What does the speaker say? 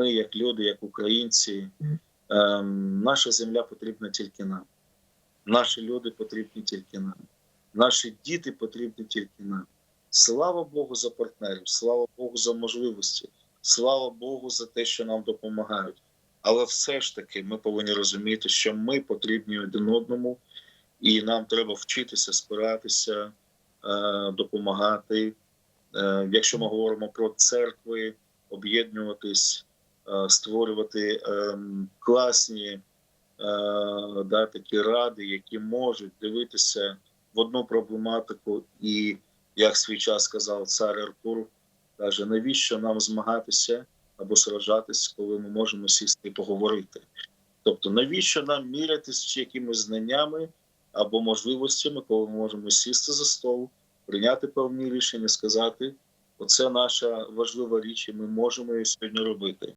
ми, як люди, як українці, ем, наша земля потрібна тільки нам. Наші люди потрібні тільки нам. Наші діти потрібні тільки нам. Слава Богу за партнерів, слава Богу за можливості, слава Богу за те, що нам допомагають. Але все ж таки ми повинні розуміти, що ми потрібні один одному, і нам треба вчитися спиратися, е, допомагати. Е, якщо ми говоримо про церкви, об'єднуватись, створювати ем, класні е, да, такі ради, які можуть дивитися в одну проблематику, і як свій час сказав цар Артур, каже, навіщо нам змагатися або сражатись, коли ми можемо сісти і поговорити? Тобто, навіщо нам мірятися з якимись знаннями або можливостями, коли ми можемо сісти за стол, прийняти певні рішення, сказати, оце наша важлива річ, і ми можемо її сьогодні робити.